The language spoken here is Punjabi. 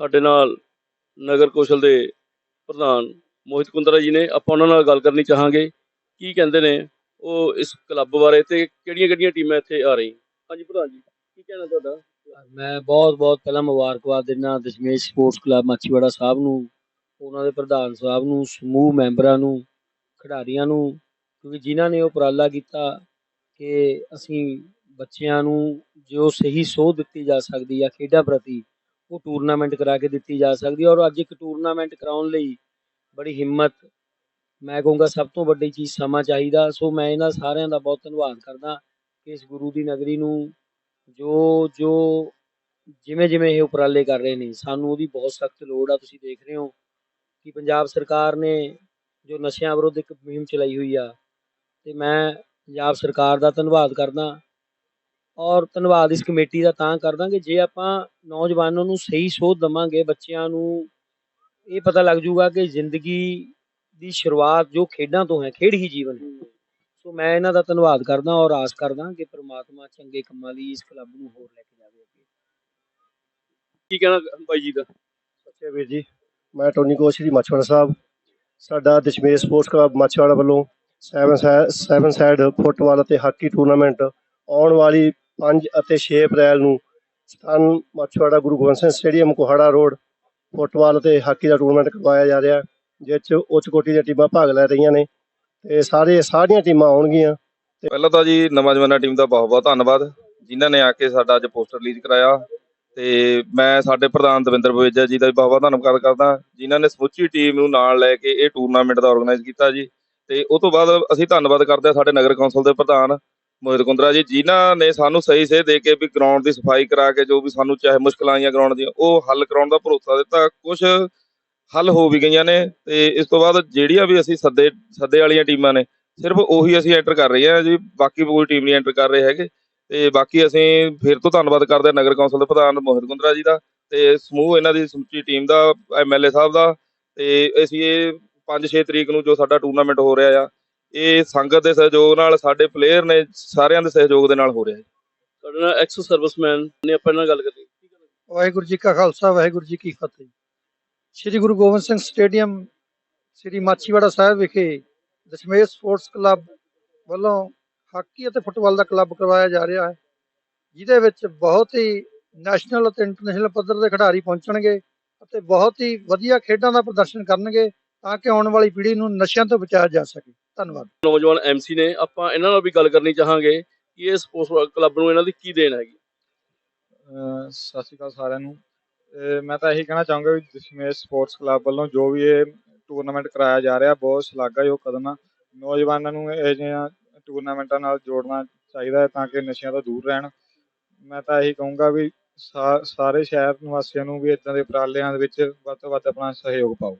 ਸਾਡੇ ਨਾਲ ਨਗਰ ਕੌਸ਼ਲ ਦੇ ਪ੍ਰਧਾਨ ਮੋਹਿਤ ਕੁੰਦਰਾ ਜੀ ਨੇ। ਆਪਾਂ ਉਹਨਾਂ ਨਾਲ ਗੱਲ ਕਰਨੀ ਚਾਹਾਂਗੇ। ਕੀ ਕਹਿੰਦੇ ਨੇ ਉਹ ਇਸ ਕਲੱਬ ਬਾਰੇ ਤੇ ਕਿਹੜੀਆਂ-ਕਿਹੜੀਆਂ ਟੀਮਾਂ ਇੱਥੇ ਆ ਰਹੀਆਂ? ਹਾਂਜੀ ਪ੍ਰਧਾਨ ਜੀ, ਕੀ ਕਹਿਣਾ ਤੁਹਾਡਾ? ਮੈਂ ਬਹੁਤ ਬਹੁਤ ਪਹਿਲਾਂ ਮੁਬਾਰਕਬਾਦ ਦਿੰਦਾ ਦਸ਼ਮੇਸ਼ ਸਪੋਰਟਸ ਕਲੱਬ ਮਾਚੀਵਾੜਾ ਸਾਹਿਬ ਨੂੰ, ਉਹਨਾਂ ਦੇ ਪ੍ਰਧਾਨ ਸਾਹਿਬ ਨੂੰ, ਸਮੂਹ ਮੈਂਬਰਾਂ ਨੂੰ, ਖਿਡਾਰੀਆਂ ਨੂੰ, ਕਿਉਂਕਿ ਜਿਨ੍ਹਾਂ ਨੇ ਉਹ ਉਪਰਾਲਾ ਕੀਤਾ ਕਿ ਅਸੀਂ ਬੱਚਿਆਂ ਨੂੰ ਜੋ ਸਹੀ ਸੋਧ ਦਿੱਤੀ ਜਾ ਸਕਦੀ ਆ ਖੇਡਾਂ ਪ੍ਰਤੀ ਉਹ ਟੂਰਨਾਮੈਂਟ ਕਰਾ ਕੇ ਦਿੱਤੀ ਜਾ ਸਕਦੀ ਹੈ ਔਰ ਅੱਜ ਇੱਕ ਟੂਰਨਾਮੈਂਟ ਕਰਾਉਣ ਲਈ ਬੜੀ ਹਿੰਮਤ, ਮੈਂ ਕਹੂੰਗਾ ਸਭ ਤੋਂ ਵੱਡੀ ਚੀਜ਼ ਸਮਾਂ ਚਾਹੀਦਾ। ਸੋ ਮੈਂ ਇਹਨਾਂ ਸਾਰਿਆਂ ਦਾ ਬਹੁਤ ਧੰਨਵਾਦ ਕਰਦਾ ਕਿ ਇਸ ਗੁਰੂ ਦੀ ਨਗਰੀ ਨੂੰ ਜੋ ਜੋ ਜਿਵੇਂ ਜਿਵੇਂ ਇਹ ਉਪਰਾਲੇ ਕਰ ਰਹੇ ਨੇ, ਸਾਨੂੰ ਉਹਦੀ ਬਹੁਤ ਸਖਤ ਲੋੜ ਆ। ਤੁਸੀਂ ਦੇਖ ਰਹੇ ਹੋ ਕਿ ਪੰਜਾਬ ਸਰਕਾਰ ਨੇ ਜੋ ਨਸ਼ਿਆਂ ਵਿਰੁੱਧ ਇੱਕ ਮੁਹਿੰਮ ਚਲਾਈ ਹੋਈ ਆ, ਤੇ ਮੈਂ ਪੰਜਾਬ ਸਰਕਾਰ ਦਾ ਧੰਨਵਾਦ ਕਰਦਾ ਔਰ ਧੰਨਵਾਦ ਇਸ ਕਮੇਟੀ ਦਾ ਤਾਂ ਕਰਦਾ ਕਿ ਜੇ ਆਪਾਂ ਨੌਜਵਾਨਾਂ ਨੂੰ ਸਹੀ ਸੋਧ ਦਵਾਂਗੇ ਬੱਚਿਆਂ ਨੂੰ ਇਹ ਪਤਾ ਲੱਗ ਜੂਗਾ ਕਿ ਜ਼ਿੰਦਗੀ ਦੀ ਸ਼ੁਰੂਆਤ ਜੋ ਖੇਡਾਂ ਤੋਂ ਹੈ ਖੇਡ ਹੀ ਜੀਵਨ ਹੈ। ਸੋ ਮੈਂ ਇਹਨਾਂ ਦਾ ਧੰਨਵਾਦ ਕਰਦਾ ਔਰ ਆਸ ਕਰਦਾ ਕਿ ਪ੍ਰਮਾਤਮਾ ਚੰਗੇ ਕੰਮਾਂ ਲਈ ਇਸ ਕਲੱਬ ਨੂੰ ਹੋਰ ਲੈ ਕੇ ਜਾਵੇ ਅੱਗੇ। ਕੀ ਕਹਿਣਾ ਬਾਈ ਜੀ ਦਾ? ਅੱਛਾ ਵੀਰ ਜੀ ਮੈਂ ਟੋਨੀ ਕੋਚ ਸ਼੍ਰੀ ਮਾਛਵਾੜਾ ਸਾਹਿਬ। ਸਾਡਾ ਦਸ਼ਮੇਸ਼ ਸਪੋਰਟਸ ਕਲੱਬ ਮਾਛਵਾੜਾ ਵੱਲੋਂ ਸੈਵਨ ਸੈਵਨ ਸਾਈਡ ਫੁੱਟਬਾਲ ਅਤੇ ਹਾਕੀ ਟੂਰਨਾਮੈਂਟ ਆਉਣ ਵਾਲੀ 5 ਅਤੇ 6 ਅਪ੍ਰੈਲ ਨੂੰ ਸਥਾਨ Machhiwara Guru Gobind Singh stadium, Kohara road, football ਅਤੇ ਹਾਕੀ ਦਾ ਟੂਰਨਾਮੈਂਟ ਕਰਵਾਇਆ ਜਾ ਰਿਹਾ, ਜਿਸ 'ਚ ਉੱਚ ਕੋਟੀ ਦੀਆਂ ਟੀਮਾਂ ਭਾਗ ਲੈ ਰਹੀਆਂ ਨੇ ਤੇ ਸਾਰੇ ਸਾਰੀਆਂ ਟੀਮਾਂ ਆਉਣਗੀਆਂ। ਪਹਿਲਾਂ ਤਾਂ ਜੀ ਨਵਾਂ ਜਵਾਨਾ ਟੀਮ ਦਾ ਬਹੁਤ ਬਹੁਤ ਧੰਨਵਾਦ, ਜਿਨ੍ਹਾਂ ਨੇ ਆ ਕੇ ਸਾਡਾ ਅੱਜ ਪੋਸਟਰ ਰਿਲੀਜ਼ ਕਰਾਇਆ। ਤੇ ਮੈਂ ਸਾਡੇ ਪ੍ਰਧਾਨ ਦਵਿੰਦਰ ਬਵੇਜਾ ਜੀ ਦਾ ਵੀ ਬਹੁਤ ਬਹੁਤ ਧੰਨਵਾਦ ਕਰਦਾ, ਜਿਨ੍ਹਾਂ ਨੇ ਸਮੁੱਚੀ ਟੀਮ ਨੂੰ ਨਾਲ ਲੈ ਕੇ ਇਹ ਟੂਰਨਾਮੈਂਟ ਦਾ ਆਰਗੇਨਾਈਜ਼ ਕੀਤਾ ਜੀ। ਤੇ ਉਹ ਤੋਂ ਬਾਅਦ ਅਸੀਂ ਧੰਨਵਾਦ ਕਰਦੇ ਹਾਂ ਸਾਡੇ ਨਗਰ ਕੌਂਸਲ ਦੇ ਪ੍ਰਧਾਨ ਮੋਹਿਤ ਕੁੰਦਰਾ ਜੀ, ਜਿਨ੍ਹਾਂ ਨੇ ਸਾਨੂੰ ਸਹੀ ਸੇਧ ਦੇ ਕੇ ਵੀ ਗਰਾਊਂਡ ਦੀ ਸਫ਼ਾਈ ਕਰਾ ਕੇ ਜੋ ਵੀ ਸਾਨੂੰ ਚਾਹੇ ਮੁਸ਼ਕਲਾਂ ਆਈਆਂ ਗਰਾਊਂਡ ਦੀਆਂ, ਉਹ ਹੱਲ ਕਰਾਉਣ ਦਾ ਭਰੋਸਾ ਦਿੱਤਾ। ਕੁਝ ਹੱਲ ਹੋ ਵੀ ਗਈਆਂ ਨੇ ਤੇ ਇਸ ਤੋਂ ਬਾਅਦ ਜਿਹੜੀਆਂ ਵੀ ਅਸੀਂ ਸੱਦੇ ਸੱਦੇ ਵਾਲੀਆਂ ਟੀਮਾਂ ਨੇ, ਸਿਰਫ ਉਹੀ ਅਸੀਂ ਐਂਟਰ ਕਰ ਰਹੇ ਹਾਂ ਜੀ, ਬਾਕੀ ਕੋਈ ਟੀਮ ਨਹੀਂ ਐਂਟਰ ਕਰ ਰਹੇ ਹੈਗੇ। ਤੇ ਬਾਕੀ ਅਸੀਂ ਫਿਰ ਤੋਂ ਧੰਨਵਾਦ ਕਰਦੇ ਹਾਂ ਨਗਰ ਕੌਂਸਲ ਦੇ ਪ੍ਰਧਾਨ ਮੋਹਿਤ ਕੁੰਦਰਾ ਜੀ ਦਾ ਤੇ ਸਮੂਹ ਇਹਨਾਂ ਦੀ ਸਮੁੱਚੀ ਟੀਮ ਦਾ ਐਮਐਲਏ ਸਾਹਿਬ ਦਾ ਤੇ ਅਸੀਂ ਇਹ 5-6 ਤਰੀਕ ਨੂੰ ਜੋ ਸਾਡਾ ਟੂਰਨਾਮੈਂਟ ਹੋ ਰਿਹਾ ਆ ਇਹ ਸੰਗਤ ਦੇ ਸਹਿਯੋਗ ਨਾਲ ਸਾਡੇ ਪਲੇਅਰ ਨੇ ਸਾਰਿਆਂ ਦੇ ਸਹਿਯੋਗ ਦੇ ਨਾਲ ਹੋ ਰਿਹਾ ਹੈ। ਸਾਡੇ ਨਾਲ ਐਕਸ ਸਰਵਿਸਮੈਨ ਨੇ ਆਪਾਂ ਨਾਲ ਗੱਲ ਕਰਨੀ ਕੀ ਕਹਿਣਾ ਵਾਹਿਗੁਰੂ ਜੀ ਕਾ ਖਾਲਸਾ ਵਾਹਿਗੁਰੂ ਜੀ ਕੀ ਫਤਿਹ। ਸ੍ਰੀ ਗੁਰੂ ਗੋਬਿੰਦ ਸਿੰਘ ਸਟੇਡੀਅਮ ਸ੍ਰੀ ਮਾਛੀਵਾੜਾ ਸਾਹਿਬ ਵਿਖੇ ਦਸ਼ਮੇਸ਼ ਸਪੋਰਟਸ ਕਲੱਬ ਵੱਲੋਂ ਹਾਕੀ ਅਤੇ ਫੁੱਟਬਾਲ ਦਾ ਕਲੱਬ ਕਰਵਾਇਆ ਜਾ ਰਿਹਾ ਹੈ ਜਿਹਦੇ ਵਿੱਚ ਬਹੁਤ ਹੀ ਨੈਸ਼ਨਲ ਅਤੇ ਇੰਟਰਨੈਸ਼ਨਲ ਪੱਧਰ ਦੇ ਖਿਡਾਰੀ ਪਹੁੰਚਣਗੇ ਅਤੇ ਬਹੁਤ ਹੀ ਵਧੀਆ ਖੇਡਾਂ ਦਾ ਪ੍ਰਦਰਸ਼ਨ ਕਰਨਗੇ ਤਾਂ ਕਿ ਆਉਣ ਵਾਲੀ ਪੀੜ੍ਹੀ ਨੂੰ ਨਸ਼ਿਆਂ ਤੋਂ ਬਚਾਇਆ ਜਾ ਸਕੇ। ਧੰਨਵਾਦ। ਨੌਜਵਾਨ ਐਮਸੀ ਨੇ ਆਪਾਂ ਇਹਨਾਂ ਨਾਲ ਵੀ ਗੱਲ ਕਰਨੀ ਚਾਹਾਂਗੇ ਕਿ ਇਹ ਸਪੋਰਟਸ ਕਲੱਬ ਨੂੰ ਇਹਨਾਂ ਦੀ ਕੀ ਦੇਣ ਹੈਗੀ? ਸਤਿ ਸ਼੍ਰੀ ਅਕਾਲ ਸਾਰਿਆਂ ਨੂੰ। ਮੈਂ ਤਾਂ ਇਹੀ ਕਹਿਣਾ ਚਾਹੂੰਗਾ ਵੀ ਦਸ਼ਮੇਸ਼ ਸਪੋਰਟਸ ਕਲੱਬ ਵੱਲੋਂ ਜੋ ਵੀ ਇਹ ਟੂਰਨਾਮੈਂਟ ਕਰਾਇਆ ਜਾ ਰਿਹਾ ਬਹੁਤ ਸ਼ਲਾਘਾਯੋਗ ਕਦਮ ਆ। ਨੌਜਵਾਨਾਂ ਨੂੰ ਇਹ ਜਿਹੀਆਂ ਟੂਰਨਾਮੈਂਟਾਂ ਨਾਲ ਜੋੜਨਾ ਚਾਹੀਦਾ ਹੈ ਤਾਂ ਕਿ ਨਸ਼ਿਆਂ ਤੋਂ ਦੂਰ ਰਹਿਣ। ਮੈਂ ਤਾਂ ਇਹੀ ਕਹੂੰਗਾ ਵੀ ਸਾਰੇ ਸ਼ਹਿਰ ਨਿਵਾਸੀਆਂ ਨੂੰ ਵੀ ਇਦਾਂ ਦੇ ਉਪਰਾਲਿਆਂ ਦੇ ਵਿੱਚ ਵੱਧ ਤੋਂ ਵੱਧ ਆਪਣਾ ਸਹਿਯੋਗ ਪਾਓ।